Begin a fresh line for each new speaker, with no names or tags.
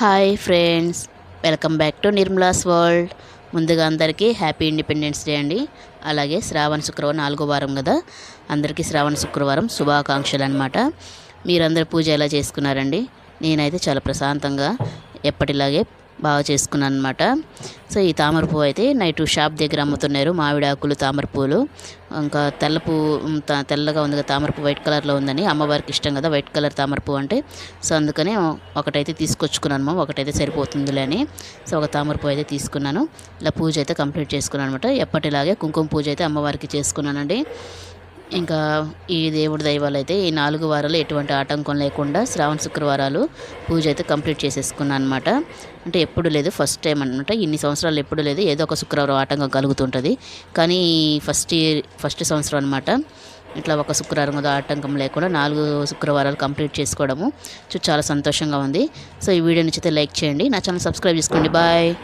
Hi friends welcome back to Nirmala's world. ముందుగా అందరికీ happy independence day అండి. అలాగే శ్రావణ శుక్రవారం నాలుగో వారం కదా. అందరికీ శ్రావణ శుక్రవారం శుభాకాంక్షలు అనమాట మీరందరూ పూజ ఎలా చేసుకున్నారండి? నేనైతే చాలా ప్రశాంతంగా ఎప్పటిలాగే బాగా చేసుకున్నాను అనమాట సో ఈ తామర పువ్వు అయితే నైట్ షాప్ దగ్గర అమ్ముతున్నారు మామిడి ఆకులు తామర పువ్వులు ఇంకా తెల్ల పువ్వు త- తెల్లగా ఉంది కదా తామర పువ్వు వైట్ కలర్లో ఉందని అమ్మవారికి ఇష్టం కదా వైట్ కలర్ తామర పువ్వు అంటే. సో అందుకనే ఒకటైతే తీసుకొచ్చుకున్నాను మా ఒకటైతే సరిపోతుందిలే అని సో ఒక తామర పువ్వు అయితే తీసుకున్నాను. ఇలా పూజ అయితే కంప్లీట్ చేసుకున్నాను అనమాట ఎప్పటిలాగే కుంకుమ పూజ అయితే అమ్మవారికి చేసుకున్నానండి. ఇంకా ఈ దేవుడి దైవాలు అయితే ఈ నాలుగు వారాలు ఎటువంటి ఆటంకం లేకుండా శ్రావణ శుక్రవారాలు పూజ అయితే కంప్లీట్ చేసేసుకున్నాను అనమాట అంటే ఎప్పుడు లేదు ఫస్ట్ టైం అనమాట ఇన్ని సంవత్సరాలు ఎప్పుడు లేదు ఏదో ఒక శుక్రవారం ఆటంకం కలుగుతుంటుంది. కానీ ఫస్ట్ ఇయర్ ఫస్ట్ సంవత్సరం అనమాట ఇట్లా ఒక శుక్రవారం కదా ఆటంకం లేకుండా నాలుగు శుక్రవారాలు కంప్లీట్ చేసుకోవడము. చూ- చాలా సంతోషంగా ఉంది. సో ఈ వీడియో నచ్చితే లైక్ చేయండి. నా ఛానల్ సబ్స్క్రైబ్ చేసుకోండి. బాయ్.